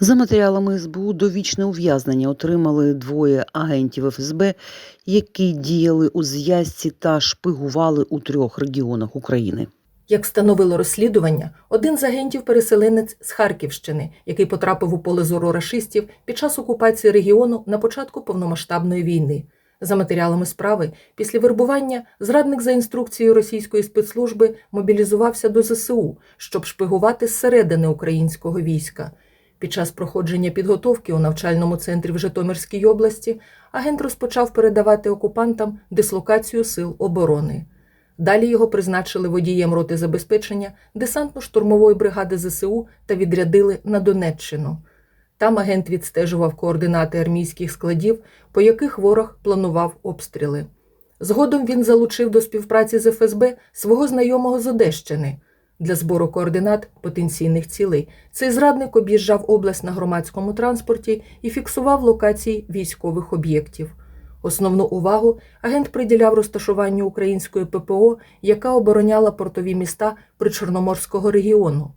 За матеріалами СБУ довічне ув'язнення отримали двоє агентів ФСБ, які діяли у зв'язці та шпигували у трьох регіонах України. Як встановило розслідування, один з агентів переселенець з Харківщини, який потрапив у поле зору рашистів під час окупації регіону на початку повномасштабної війни. За матеріалами справи, після вербування зрадник за інструкцією російської спецслужби мобілізувався до ЗСУ, щоб шпигувати зсередини українського війська. Під час проходження підготовки у навчальному центрі в Житомирській області агент розпочав передавати окупантам дислокацію сил оборони. Далі його призначили водієм роти забезпечення десантно-штурмової бригади ЗСУ та відрядили на Донеччину. Там агент відстежував координати армійських складів, по яких ворог планував обстріли. Згодом він залучив до співпраці з ФСБ свого знайомого з Одещини. Для збору координат потенційних цілей цей зрадник об'їжджав область на громадському транспорті і фіксував локації військових об'єктів. Основну увагу агент приділяв розташуванню української ППО, яка обороняла портові міста Причорноморського регіону.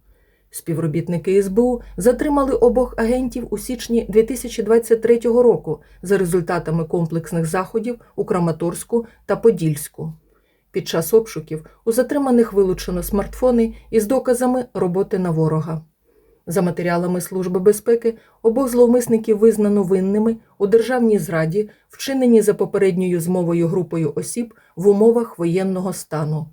Співробітники СБУ затримали обох агентів у січні 2023 року за результатами комплексних заходів у Краматорську та Подільську. Під час обшуків у затриманих вилучено смартфони із доказами роботи на ворога. За матеріалами Служби безпеки, обох зловмисників визнано винними у державній зраді, вчинені за попередньою змовою групою осіб в умовах воєнного стану.